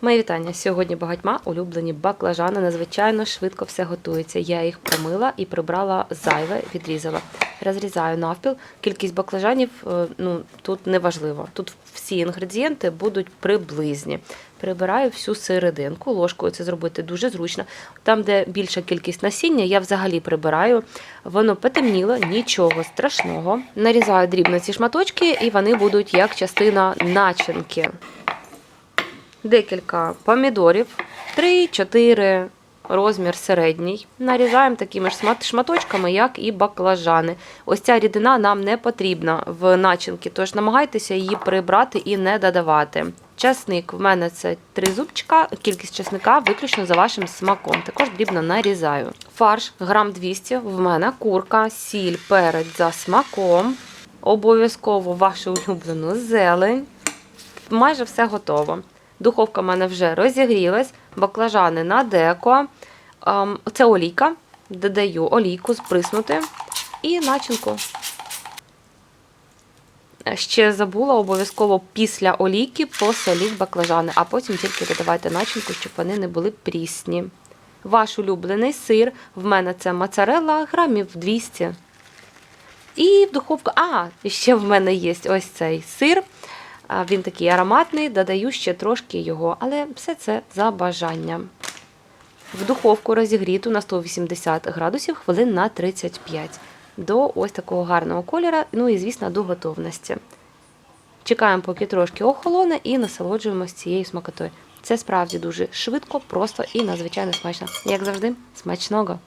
Мої вітання. Сьогодні багатьма улюблені баклажани. Надзвичайно швидко все готується. Я їх промила і прибрала зайве, відрізала. Розрізаю навпіл. Кількість баклажанів е, ну, тут не важливо. Тут всі інгредієнти будуть приблизні. Прибираю всю серединку. Ложкою це зробити дуже зручно. Там, де більша кількість насіння, я взагалі прибираю. Воно потемніло, нічого страшного. Нарізаю дрібно ці шматочки, і вони будуть як частина начинки декілька помідорів, 3-4 розмір середній. Нарізаємо такими ж шматочками, як і баклажани. Ось ця рідина нам не потрібна в начинки, тож намагайтеся її прибрати і не додавати. Часник в мене це три зубчика, кількість часника виключно за вашим смаком. Також дрібно нарізаю. Фарш грам 200, в мене курка, сіль, перець за смаком. Обов'язково вашу улюблену зелень. Майже все готово. Духовка в мене вже розігрілась, баклажани на деко. Ем, Це олійка. Додаю олійку сприснути і начинку. Ще забула обов'язково після олійки посоліть баклажани, а потім тільки додавайте начинку, щоб вони не були прісні. Ваш улюблений сир. В мене це моцарелла грамів 200. І в духовку. А, ще в мене є ось цей сир. Він такий ароматний, додаю ще трошки його, але все це за бажанням. В духовку розігріту на 180 градусів хвилин на 35 до ось такого гарного кольора, ну і, звісно, до готовності. Чекаємо, поки трошки охолоне, і насолоджуємось цією смакотою. Це справді дуже швидко, просто і надзвичайно смачно. Як завжди, смачного!